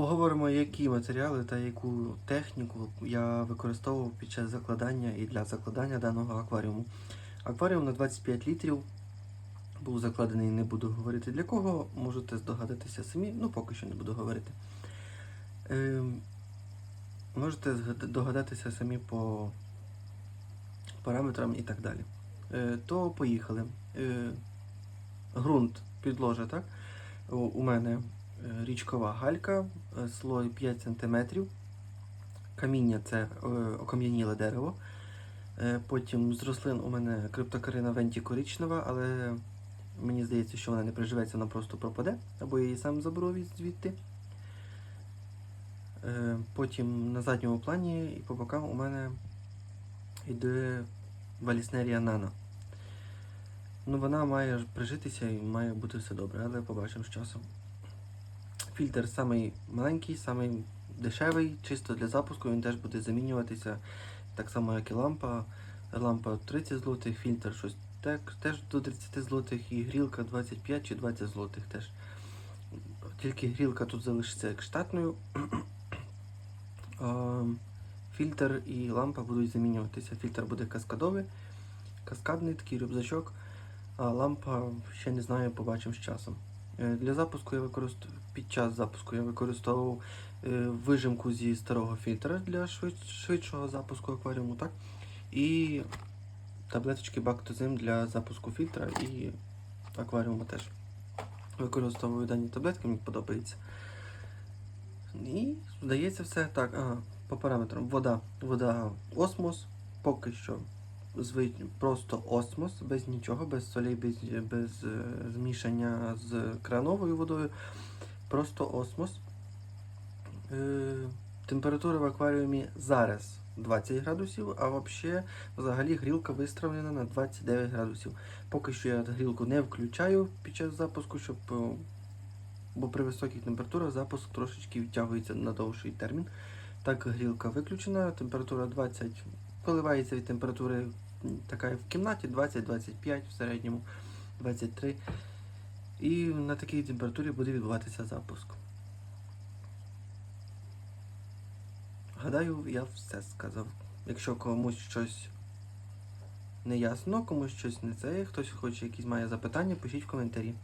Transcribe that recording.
Поговоримо, які матеріали та яку техніку я використовував під час закладання і для закладання даного акваріуму. Акваріум на 25 літрів був закладений, не буду говорити для кого, можете здогадатися самі, ну поки що не буду говорити. Ем, можете догадатися самі по параметрам і так далі. Е, то поїхали. Е, ґрунт, підложа, так? У, мене е, річкова галька, е, слой 5 см. Каміння це е, окам'яніле дерево. Е, Потім з рослин у мене криптокарина венті коричнева, але мені здається, що вона не приживеться, вона просто пропаде, або я її сам заберу звідти. Е, Потім на задньому плані і по бокам у мене йде валіснерія нано. Ну, вона має прижитися і має бути все добре, але побачимо з часом. Фільтр самий маленький, самий дешевий, чисто для запуску, він теж буде замінюватися так само, як і лампа. Лампа 30 злотих, фільтр щось так, теж до 30 злотих і грілка 25 чи 20 злотих теж. Тільки грілка тут залишиться як штатною. Фільтр і лампа будуть замінюватися. Фільтр буде каскадовий, каскадний такий рюкзачок, а лампа ще не знаю, побачимо з часом. Е, Для запуску я використовую під час запуску я використовував е, вижимку зі старого фільтра для швидшого запуску акваріуму, так? І таблеточки Бактозим для запуску фільтра і акваріуму теж. Використовую дані таблетки, мені подобається. І здається все так. Ага, по параметрам. Вода. Вода осмос. Поки що. Просто осмос, без нічого, без солей, без, без е, змішання з крановою водою. Просто осмос. Е, температура в акваріумі зараз 20 градусів, а взагалі, взагалі грілка виставлена на 29 градусів. Поки що я грілку не включаю під час запуску, щоб. е, Бо при високих температурах запуск трошечки відтягується на довший термін. Так, грілка виключена, температура 20, коливається від температури така в кімнаті 20-25 в середньому 23. І на такій температурі буде відбуватися запуск. Гадаю, я все сказав. Якщо комусь щось не ясно, комусь щось не це, хтось хоче якісь має запитання, пишіть в коментарі.